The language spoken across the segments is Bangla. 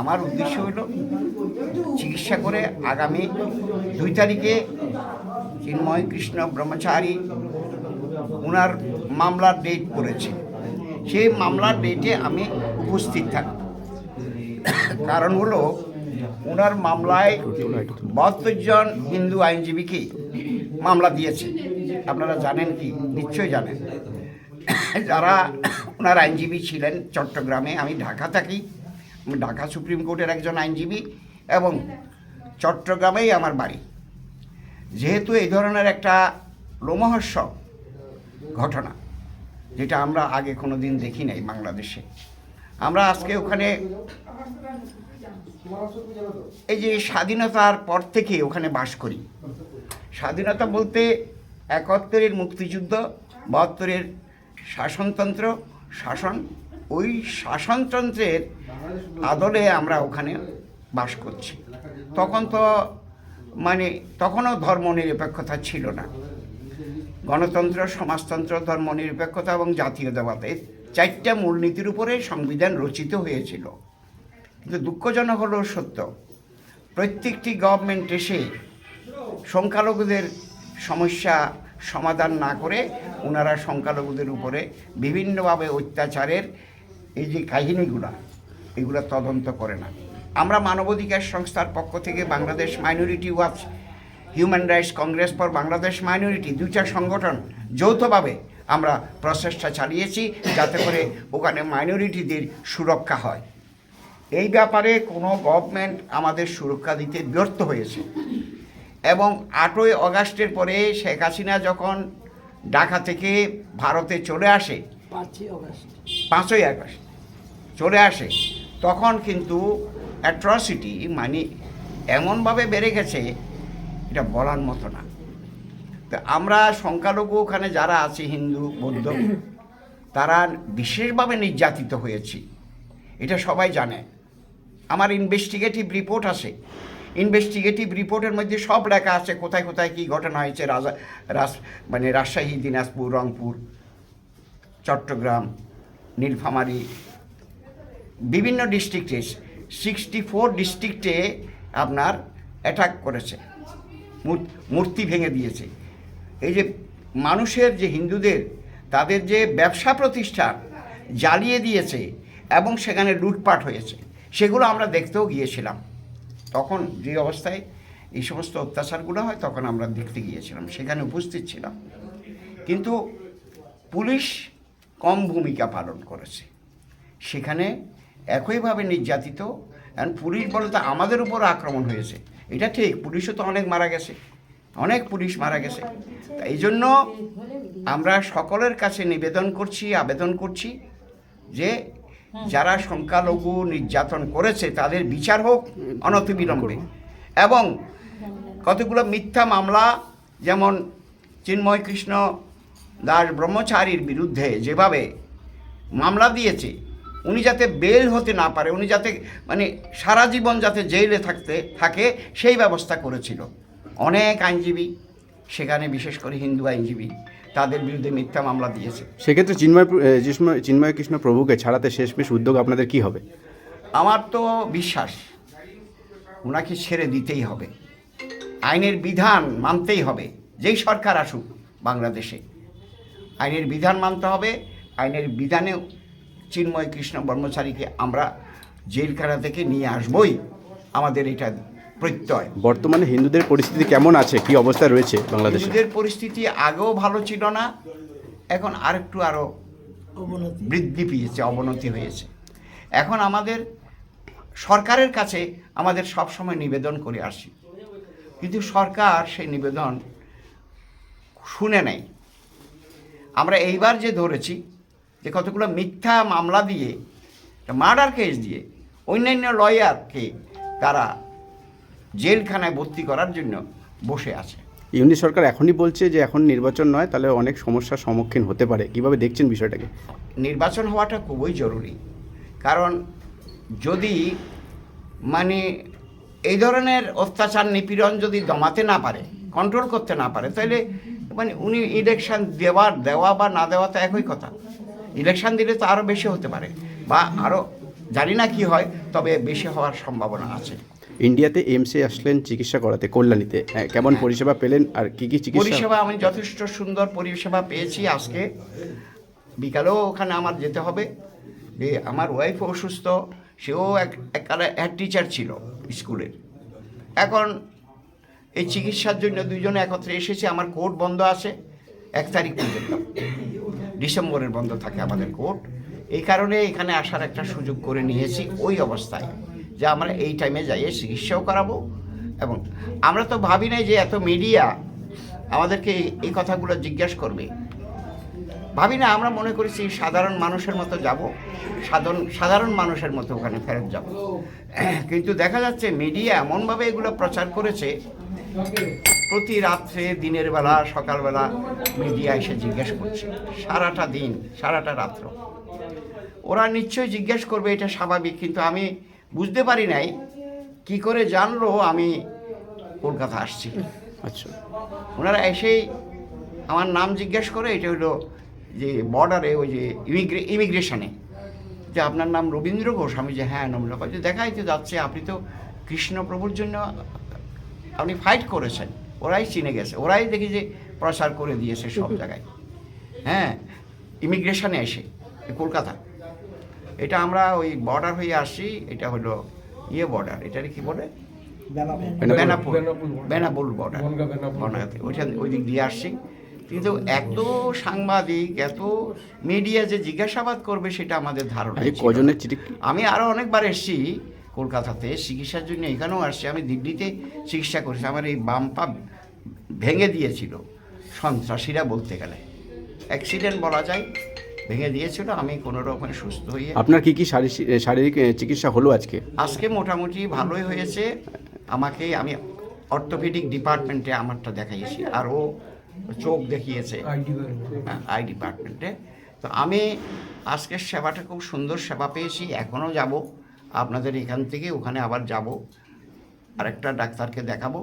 আমার উদ্দেশ্য হলো চিকিৎসা করে আগামী দুই তারিখে চিন্ময় কৃষ্ণ ব্রহ্মচারী ওনার মামলার ডেট করেছে। সেই মামলার ডেটে আমি উপস্থিত থাকব। কারণ হলো ওনার মামলায় বাহাত্তর জন হিন্দু আইনজীবীকে মামলা দিয়েছে। আপনারা জানেন কি? নিশ্চয়ই জানেন। যারা ওনার আইনজীবী ছিলেন চট্টগ্রামে, আমি ঢাকা থাকি। ঢাকা সুপ্রিম কোর্টের একজন আইনজীবী এবং চট্টগ্রামেই আমার বাড়ি। যেহেতু এই ধরনের একটা লোমহর্ষক ঘটনা, যেটা আমরা আগে কোনো দিন দেখি নাই বাংলাদেশে। আমরা আজকে ওখানে এই যে স্বাধীনতার পর থেকে ওখানে বাস করি। স্বাধীনতা বলতে একাত্তরের মুক্তিযুদ্ধ, বাহাত্তরের শাসনতন্ত্র, শাসন ওই শাসনতন্ত্রের আদলে আমরা ওখানে বাস করছি। তখন তো মানে তখনও ধর্ম নিরপেক্ষতা ছিল না। গণতন্ত্র, সমাজতন্ত্র ধর্ম নিরপেক্ষতা এবং জাতীয়তাবাদ এই চারটা মূলনীতির উপরে সংবিধান রচিত হয়েছিল। কিন্তু দুঃখজনক হলো সত্য, প্রত্যেকটি গভর্নমেন্ট এসে সংখ্যালঘুদের সমস্যা সমাধান না করে ওনারা সংখ্যালঘুদের উপরে বিভিন্নভাবে অত্যাচারের এই যে কাহিনীগুলা, এগুলো তদন্ত করে না। আমরা মানবাধিকার সংস্থার পক্ষ থেকে Bangladesh minority watch human rights congress for Bangladesh minority দুইটা সংগঠন যৌথভাবে আমরা প্রচেষ্টা চালিয়েছি যাতে করে ওখানে মাইনরিটিদের সুরক্ষা হয়। এই ব্যাপারে কোনো গভর্নমেন্ট আমাদের সুরক্ষা দিতে ব্যর্থ হয়েছে। এবং আটই অগাস্টের পরে শেখ হাসিনা যখন ঢাকা থেকে ভারতে চলে আসে, পাঁচই অগস্ট। পাঁচই আগস্ট, চলে আসে। তখন কিন্তু অ্যাট্রসিটি মানে এমনভাবে বেড়ে গেছে, এটা বলার মতো না। তো আমরা সংখ্যালঘু ওখানে যারা আছে, হিন্দু, বৌদ্ধ, তারা বিশেষভাবে নির্যাতিত হয়েছি। এটা সবাই জানে। আমার ইনভেস্টিগেটিভ রিপোর্ট আছে। ইনভেস্টিগেটিভ রিপোর্টের মধ্যে সব লেখা আছে, কোথায় কোথায় কী ঘটনা হয়েছে রাজা মানে রাজশাহী, দিনাজপুর, রংপুর, চট্টগ্রাম নীলফামারী বিভিন্ন ডিস্ট্রিক্টে সিক্সটি ফোর ডিস্ট্রিক্টে আপনার অ্যাটাক করেছে মূর্তি ভেঙে দিয়েছে। এই যে মানুষের যে হিন্দুদের, তাদের যে ব্যবসা প্রতিষ্ঠান জ্বালিয়ে দিয়েছে এবং সেখানে লুটপাট হয়েছে, সেগুলো আমরা দেখতেও গিয়েছিলাম। তখন যে অবস্থায় এই সমস্ত অত্যাচারগুলো হয়, তখন আমরা দেখতে গিয়েছিলাম, সেখানে উপস্থিত ছিলাম। কিন্তু পুলিশ কম ভূমিকা পালন করেছে। সেখানে একইভাবে নির্যাতিত এবং পুলিশ বলতে আমাদের উপর আক্রমণ হয়েছে। এটা ঠিক, পুলিশও তো অনেক মারা গেছে। অনেক পুলিশ মারা গেছে। তা এই জন্য আমরা সকলের কাছে নিবেদন করছি, আবেদন করছি যে যারা সংখ্যালঘু নির্যাতন করেছে, তাদের বিচার হোক, অনতিবিলম্বে। এবং কতগুলো মিথ্যা মামলা, যেমন চিন্ময় কৃষ্ণ দাস ব্রহ্মচারীর বিরুদ্ধে যেভাবে মামলা দিয়েছে উনি যাতে বেল হতে না পারে উনি যাতে মানে সারা জীবন যাতে জেলে থাকতে থাকে সেই ব্যবস্থা করেছিল। অনেক আইনজীবী সেখানে বিশেষ করে হিন্দু আইনজীবী তাদের বিরুদ্ধে মিথ্যা মামলা দিয়েছে। সেক্ষেত্রে চিন্ময় চিন্ময় কৃষ্ণ প্রভুকে ছাড়াতে শেষমেশ উদ্যোগ আপনাদের কি হবে? আমার তো বিশ্বাস ওনাকে ছেড়ে দিতেই হবে। আইনের বিধান মানতেই হবে যেই সরকার আসুক বাংলাদেশে। আইনের বিধান মানতে হবে। আইনের বিধানে চিন্ময় কৃষ্ণ ব্রহ্মচারীকে আমরা জেলখানা থেকে নিয়ে আসবই। আমাদের এটা প্রত্যয়। বর্তমানে হিন্দুদের পরিস্থিতি কেমন আছে? কি অবস্থা রয়েছে বাংলাদেশে? হিন্দুদের পরিস্থিতি আগেও ভালো ছিল না এখন আরেকটু আরও বৃদ্ধি পেয়েছে অবনতি হয়েছে। এখন আমাদের সরকারের কাছে আমাদের সব সময় নিবেদন করে আসি কিন্তু সরকার সেই নিবেদন শুনে নেই। আমরা এইবার যে ধরেছি যে কতগুলো মিথ্যা মামলা দিয়ে মার্ডার কেস দিয়ে অন্যান্য লয়ারকে তারা জেলখানায় ভর্তি করার জন্য বসে আছে। ইউনি সরকার এখনই বলছে যে এখন নির্বাচন নয় তাহলে অনেক সমস্যার সম্মুখীন হতে পারে। কীভাবে দেখছেন বিষয়টাকে? নির্বাচন হওয়াটা খুবই জরুরি। কারণ যদি মানে এই ধরনের অত্যাচার নিপীড়ন যদি দমাতে না পারে কন্ট্রোল করতে না পারে তাহলে মানে উনি ইলেকশন দেওয়া দেওয়া বা না দেওয়া তো একই কথা। ইলেকশন দিলে তো আরও বেশি হতে পারে বা আরও জানি না কি হয় তবে বেশি হওয়ার সম্ভাবনা আছে। ইন্ডিয়াতে এইমসে আসলেন চিকিৎসা করাতে কল্যাণীতে। কেমন পরিষেবা পেলেন আর কি কি চিকিৎসা? পরিষেবা আমি যথেষ্ট সুন্দর পরিষেবা পেয়েছি আজকে। বিকালেও ওখানে আমার যেতে হবে। যে আমার ওয়াইফ অসুস্থ সেও এক এককালে হেড টিচার ছিল স্কুলের। এখন এই চিকিৎসার জন্য দুজনে একত্রে এসেছে, আমার কোর্ট বন্ধ আছে, এক তারিখ পর্যন্ত। ডিসেম্বরের বন্ধ থাকে আমাদের কোর্ট। এই কারণে এখানে আসার একটা সুযোগ করে নিয়েছি ওই অবস্থায়, যে আমরা এই টাইমে যাইয়ে চিকিৎসাও করাবো। এবং আমরা তো ভাবি নাই যে এত মিডিয়া আমাদেরকে এই- কথাগুলো জিজ্ঞাসা করবে। ভাবি না, আমরা মনে করেছি সাধারণ মানুষের মতো যাব সাধারণ সাধারণ মানুষের মতো ওখানে ফেরত যাব। কিন্তু দেখা যাচ্ছে মিডিয়া এমনভাবে এগুলো প্রচার করেছে প্রতি রাত্রে দিনের বেলা সকালবেলা মিডিয়া এসে জিজ্ঞেস করছে। সারাটা দিন সারাটা রাত্র। ওরা নিশ্চয়ই জিজ্ঞেস করবে এটা স্বাভাবিক কিন্তু আমি বুঝতে পারি নাই কি করে জানলো আমি কলকাতা আসছি। আচ্ছা। ওনারা এসেই আমার নাম জিজ্ঞেস করে এটা হলো যে বর্ডারে ওই যে ইমিগ্রে ইমিগ্রেশনে যে আপনার নাম রবীন্দ্র ঘোষ? আমি যে হ্যাঁ নমলা যে দেখাই তো যাচ্ছে আপনি তো কৃষ্ণপ্রভুর জন্য আপনি ফাইট করেছেন ওরাই চিনে গেছে ওরাই দেখি যে প্রচার করে দিয়েছে সব জায়গায়। হ্যাঁ ইমিগ্রেশনে এসে কলকাতা। এটা আমরা ওই বর্ডার হয়ে আসছি এটা হলো ইয়ে বর্ডার এটার কি বলে? বেনাপোল। বেনাপুল বেনাপোল border। বেনাপুল বর্ডার ওইখান ওই দিক দিয়ে আসছি। কিন্তু এত সাংবাদিক এত মিডিয়া যে জিজ্ঞাসাবাদ করবে সেটা আমাদের ধারণা আমি আরও অনেকবার এসেছি কলকাতাতে চিকিৎসার জন্য এখানেও আসছি। আমি দিল্লিতে চিকিৎসা করেছি। আমার এই বাম পা ভেঙে দিয়েছিল সন্ত্রাসীরা বলতে গেলে। অ্যাক্সিডেন্ট বলা যায় ভেঙে দিয়েছিল। আমি কোনো রকমের সুস্থ হয়ে আপনার কি কি শারীরিক শারীরিক চিকিৎসা হলো আজকে? আজকে মোটামুটি ভালোই হয়েছে। আমাকে আমি অর্থোপেডিক ডিপার্টমেন্টে আমারটা দেখাইছি আর ও চোখ দেখিয়েছে। আই ডিপার্টমেন্টে। তো আমি আজকের সেবাটা খুব সুন্দর সেবা পেয়েছি। এখনও যাব। আপনাদের এখান থেকে ওখানে আবার যাব আরেকটা ডাক্তারকে দেখাবো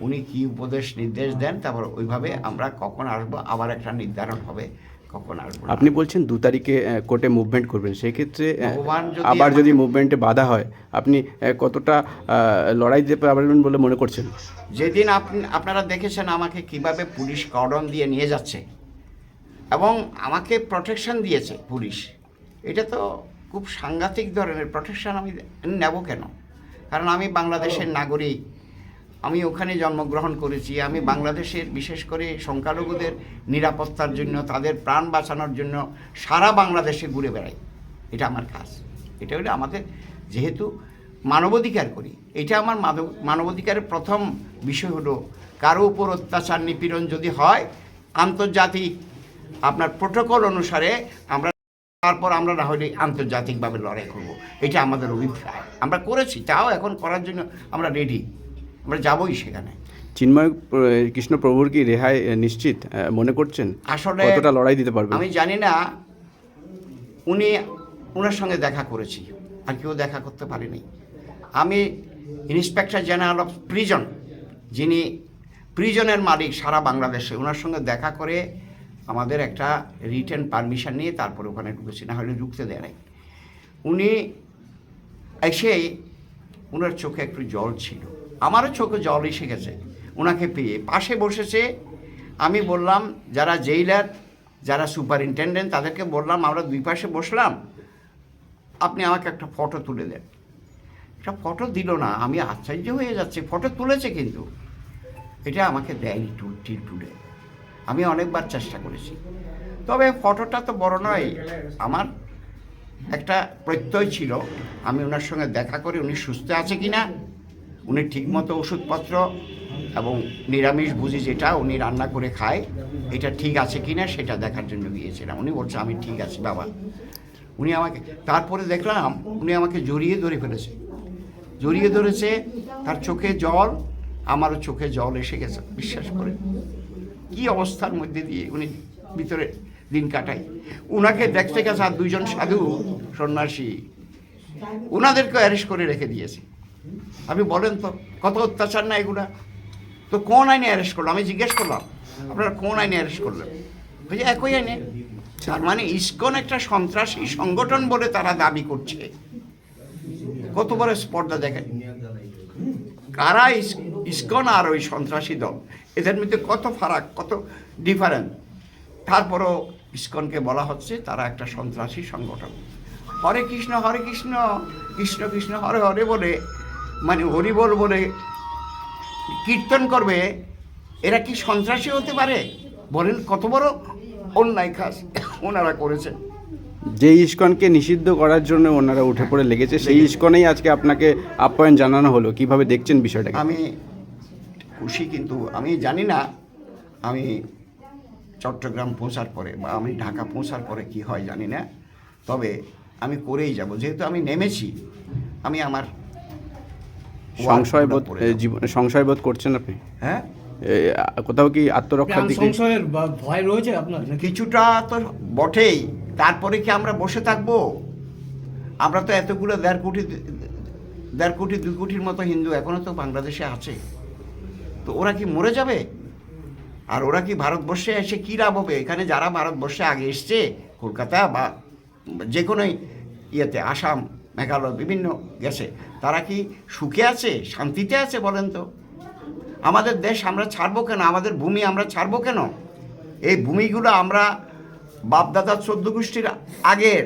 উনি কি উপদেশ নির্দেশ দেন তারপর ওইভাবে আমরা কখন আসব আবার একটা নির্ধারণ হবে কখন আসব আপনি বলছেন দু তারিখে কোর্টে মুভমেন্ট করবেন সেক্ষেত্রে আবার যদি মুভমেন্টে বাধা হয় আপনি কতটা লড়াই দিতে পারবেন বলে মনে করছেন? যেদিন আপনি আপনারা দেখেছেন আমাকে কীভাবে পুলিশ কর্ডন দিয়ে নিয়ে যাচ্ছে এবং আমাকে প্রোটেকশন দিয়েছে পুলিশ এটা তো খুব সাংঘাতিক ধরনের প্রোটেকশন আমি নেব কেন? কারণ আমি বাংলাদেশের নাগরিক। আমি ওখানে জন্মগ্রহণ করেছি। আমি বাংলাদেশের বিশেষ করে সংখ্যালঘুদের নিরাপত্তার জন্য তাদের প্রাণ বাঁচানোর জন্য সারা বাংলাদেশে ঘুরে বেড়াই। এটা আমার কাজ। এটা হলো আমাদের যেহেতু মানবাধিকার করি। এটা আমার মানব- মানবাধিকারের প্রথম বিষয় হলো কারও উপর অত্যাচার নিপীড়ন যদি হয় আন্তর্জাতিক আপনার প্রোটোকল অনুসারে আমরা তারপর আমরা না হলে আন্তর্জাতিকভাবে লড়াই করব। এটা আমাদের অভিপ্রায়। আমরা করেছি তাও এখন করার জন্য আমরা রেডি আমরা যাবই সেখানে। চিন্ময় কৃষ্ণ প্রভুর কি রেহাই নিশ্চিত মনে করছেন? আসলে কতটা লড়াই দিতে পারবে আমি জানি না। উনি ওনার সঙ্গে দেখা করেছি। আর কেউ দেখা করতে পারেনি। আমি ইন্সপেক্টর জেনারেল অফ প্রিজন যিনি প্রিজনের মালিক সারা বাংলাদেশে ওনার সঙ্গে দেখা করে আমাদের একটা রিটার্ন পারমিশন নিয়ে তারপরে ওখানে ঢুকেছি, না হলে ঢুকতে দেয় নাই। উনি এসে ওনার চোখে একটু জল ছিল। আমারও চোখে জল এসে গেছে। ওনাকে পেয়ে পাশে বসেছে। আমি বললাম, যারা জেইলার যারা সুপারিনটেন্ডেন্ট তাদেরকে বললাম, আমরা দুই পাশে বসলাম। আপনি আমাকে একটা ফটো তুলে দেন। একটা ফটো দিল না। আমি আশ্চর্য হয়ে যাচ্ছি। ফটো তুলেছে কিন্তু। এটা আমাকে দেয়নি টু টিল টুডে আমি অনেকবার চেষ্টা করেছি। তবে ফটোটা তো বড় নয়, আমার একটা প্রত্যয় ছিল। আমি ওনার সঙ্গে দেখা করি, উনি সুস্থ আছে কি না, উনি ঠিকমতো ওষুধপত্র এবং নিরামিষ বুঝি যেটা উনি রান্না করে খায়, এটা ঠিক আছে কি না সেটা দেখার জন্য গিয়েছিলাম। উনি বলছে, আমি ঠিক আছি বাবা। উনি আমাকে, তারপরে দেখলাম উনি আমাকে জড়িয়ে ধরে ফেলেছে। জড়িয়ে ধরেছে, তার চোখে জল, আমারও চোখে জল এসে গেছে, বিশ্বাস করে কি অবস্থার মধ্যে দিয়ে উনি ভিতরে দিন কাটাই উনাকে দেখতে গেছে আর দুইজন সাধু সন্ন্যাসী। উনাদেরকে অ্যারেস্ট করে রেখে দিয়েছে। আপনি বলেন তো, কত অত্যাচার না এগুলা? তো কোন আইনে অ্যারেস্ট করল? আমি জিজ্ঞেস করলাম, আপনারা কোন আইনে অ্যারেস্ট করলেন? বলছে, একই আইনে। তার মানে ইসকন একটা সন্ত্রাসী সংগঠন বলে তারা দাবি করছে। কত বড় স্পর্ধা দেখেন কারা ইস্কন আর ওই সন্ত্রাসী দল? এদের মধ্যে কত ফারাক কত ডিফারেন্ট তারপরও ইস্কনকে বলা হচ্ছে তারা একটা সন্ত্রাসী সংগঠন। হরে কৃষ্ণ হরে কৃষ্ণ কৃষ্ণ কৃষ্ণ হরে হরে বলে মানে হরি বল বলে কীর্তন করবে এরা কি সন্ত্রাসী হতে পারে? বলেন কত বড় অন্যায় কাজ ওনারা করেছেন। যে ইস্কনকে নিষিদ্ধ করার জন্য ওনারা উঠে পড়ে লেগেছে সেই ইস্কনেই আজকে আপনাকে আপ্যায়ন জানানো হলো। কীভাবে দেখছেন বিষয়টাকে? আমি খুশি কিন্তু আমি জানি না আমি চট্টগ্রাম পৌঁছার পরে বা আমি ঢাকা পৌঁছার পরে কি হয় জানি না। তবে আমি করেই যাব। যেহেতু আমি নেমেছি আমি আমার সংশয় বোধ করে এ, যাব। জীবন সংশয় বোধ করছেন আপনি? হ্যাঁ? কোথাও কি আত্মরক্ষার দিকে? সংশয়ের ভয় রয়েছে আপনার? কিছুটা তো বটেই। তারপরে কি আমরা বসে থাকব? আমরা তো এতগুলো দেড় কোটি দেড় কোটি দুই কোটির মতো হিন্দু এখনও তো বাংলাদেশে আছে। তো ওরা কি মরে যাবে? আর ওরা কি ভারতবর্ষে এসে কী লাভ হবে? এখানে যারা ভারতবর্ষে আগে এসছে, কলকাতা বা যে কোনো ইয়েতে, আসাম, মেঘালয়, বিভিন্ন গেছে, তারা কি সুখে আছে, শান্তিতে আছে বলেন তো? আমাদের দেশ আমরা ছাড়বো কেন? আমাদের ভূমি আমরা ছাড়বো কেন? এই ভূমিগুলো আমরা বাপদাদা চোদ্দ গোষ্ঠীর আগের।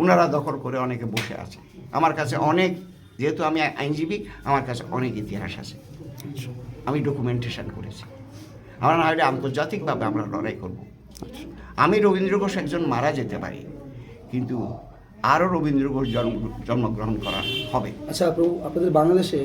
ওনারা দখল করে অনেকে বসে আছে। আমার কাছে অনেক, যেহেতু আমি আইনজীবী, আমার কাছে অনেক ইতিহাস আছে। আমি ডকুমেন্টেশন করেছি। আমরা না হলে আন্তর্জাতিকভাবে আমরা লড়াই করব। আমি রবীন্দ্র ঘোষ একজন মারা যেতে পারি, কিন্তু আরও রবীন্দ্র ঘোষ জন্ম, জন্মগ্রহণ করা হবে। আচ্ছা আপনাদের বাংলাদেশে